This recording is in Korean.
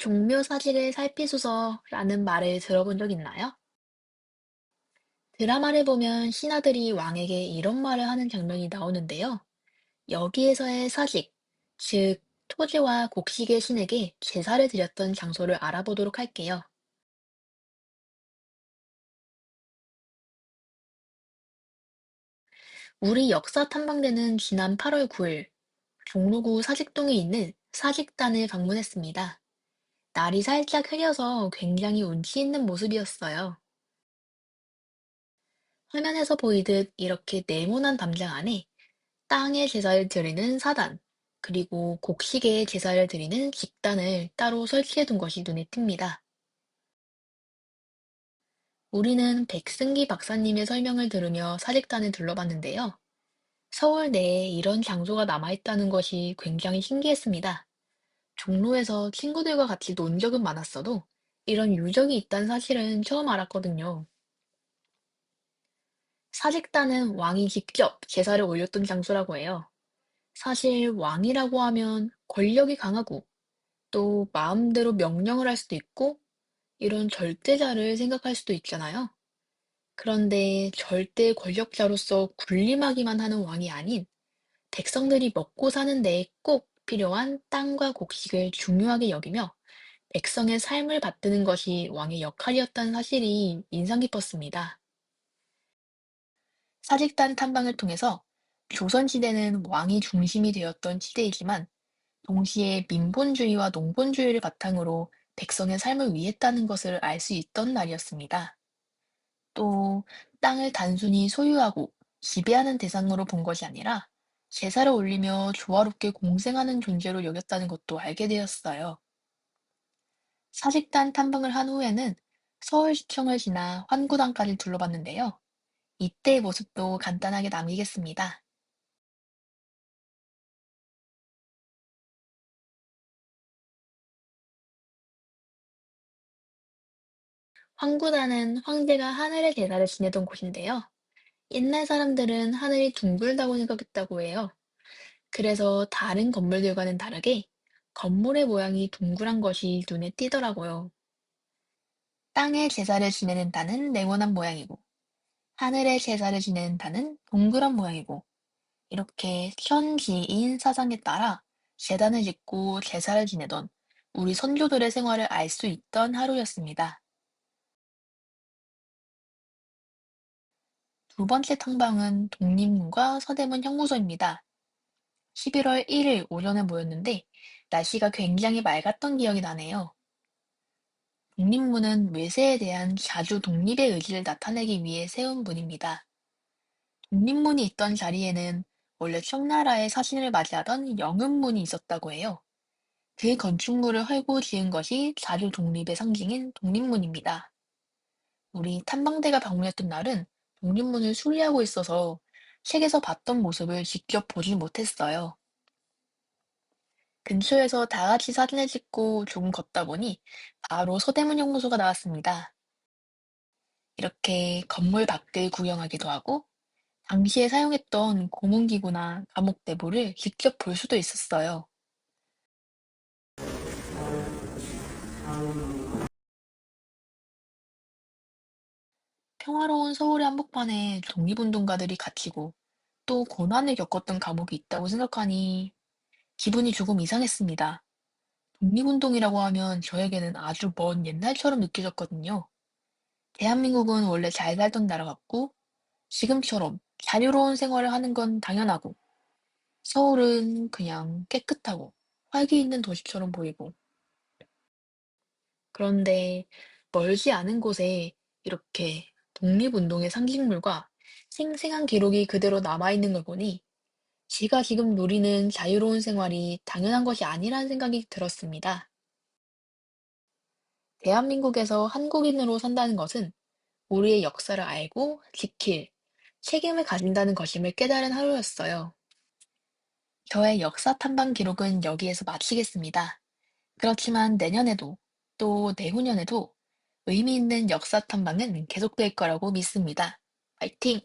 종묘 사직을 살피소서라는 말을 들어본 적 있나요? 드라마를 보면 신하들이 왕에게 이런 말을 하는 장면이 나오는데요. 여기에서의 사직, 즉 토지와 곡식의 신에게 제사를 드렸던 장소를 알아보도록 할게요. 우리 역사 탐방대는 지난 8월 9일 종로구 사직동에 있는 사직단을 방문했습니다. 날이 살짝 흐려서 굉장히 운치 있는 모습이었어요. 화면에서 보이듯 이렇게 네모난 담장 안에 땅에 제사를 드리는 사단, 그리고 곡식에 제사를 드리는 직단을 따로 설치해 둔 것이 눈에 띕니다. 우리는 백승기 박사님의 설명을 들으며 사직단을 둘러봤는데요. 서울 내에 이런 장소가 남아있다는 것이 굉장히 신기했습니다. 종로에서 친구들과 같이 논 적은 많았어도 이런 유적이 있다는 사실은 처음 알았거든요. 사직단은 왕이 직접 제사를 올렸던 장소라고 해요. 사실 왕이라고 하면 권력이 강하고 또 마음대로 명령을 할 수도 있고 이런 절대자를 생각할 수도 있잖아요. 그런데 절대 권력자로서 군림하기만 하는 왕이 아닌 백성들이 먹고 사는 데에 꼭 필요한 땅과 곡식을 중요하게 여기며 백성의 삶을 받드는 것이 왕의 역할이었다는 사실이 인상 깊었습니다. 사직단 탐방을 통해서 조선시대는 왕이 중심이 되었던 시대이지만 동시에 민본주의와 농본주의를 바탕으로 백성의 삶을 위했다는 것을 알 수 있던 날이었습니다. 또 땅을 단순히 소유하고 지배하는 대상으로 본 것이 아니라 제사를 올리며 조화롭게 공생하는 존재로 여겼다는 것도 알게 되었어요. 사직단 탐방을 한 후에는 서울시청을 지나 환구당까지 둘러봤는데요. 이때의 모습도 간단하게 남기겠습니다. 황구단은 황제가 하늘의 제사를 지내던 곳인데요. 옛날 사람들은 하늘이 둥글다고 생각했다고 해요. 그래서 다른 건물들과는 다르게 건물의 모양이 둥글한 것이 눈에 띄더라고요. 땅의 제사를 지내는 단은 네모난 모양이고, 하늘의 제사를 지내는 단은 동그란 모양이고, 이렇게 현지인 사상에 따라 제단을 짓고 제사를 지내던 우리 선조들의 생활을 알 수 있던 하루였습니다. 두 번째 탐방은 독립문과 서대문 형무소입니다. 11월 1일 오전에 모였는데 날씨가 굉장히 맑았던 기억이 나네요. 독립문은 외세에 대한 자주 독립의 의지를 나타내기 위해 세운 문입니다. 독립문이 있던 자리에는 원래 청나라의 사신을 맞이하던 영음문이 있었다고 해요. 그 건축물을 헐고 지은 것이 자주 독립의 상징인 독립문입니다. 우리 탐방대가 방문했던 날은 독립문을 수리하고 있어서 책에서 봤던 모습을 직접 보지 못했어요. 근처에서 다 같이 사진을 찍고 조금 걷다 보니 바로 서대문 형무소가 나왔습니다. 이렇게 건물 밖을 구경하기도 하고 당시에 사용했던 고문기구나 감옥 내부를 직접 볼 수도 있었어요. 평화로운 서울의 한복판에 독립운동가들이 갇히고 또 고난을 겪었던 감옥이 있다고 생각하니 기분이 조금 이상했습니다. 독립운동이라고 하면 저에게는 아주 먼 옛날처럼 느껴졌거든요. 대한민국은 원래 잘 살던 나라 같고 지금처럼 자유로운 생활을 하는 건 당연하고 서울은 그냥 깨끗하고 활기 있는 도시처럼 보이고 그런데 멀지 않은 곳에 이렇게 독립운동의 상징물과 생생한 기록이 그대로 남아있는 걸 보니 제가 지금 누리는 자유로운 생활이 당연한 것이 아니라는 생각이 들었습니다. 대한민국에서 한국인으로 산다는 것은 우리의 역사를 알고 지킬 책임을 가진다는 것임을 깨달은 하루였어요. 저의 역사 탐방 기록은 여기에서 마치겠습니다. 그렇지만 내년에도 또 내후년에도 의미 있는 역사 탐방은 계속될 거라고 믿습니다. 파이팅!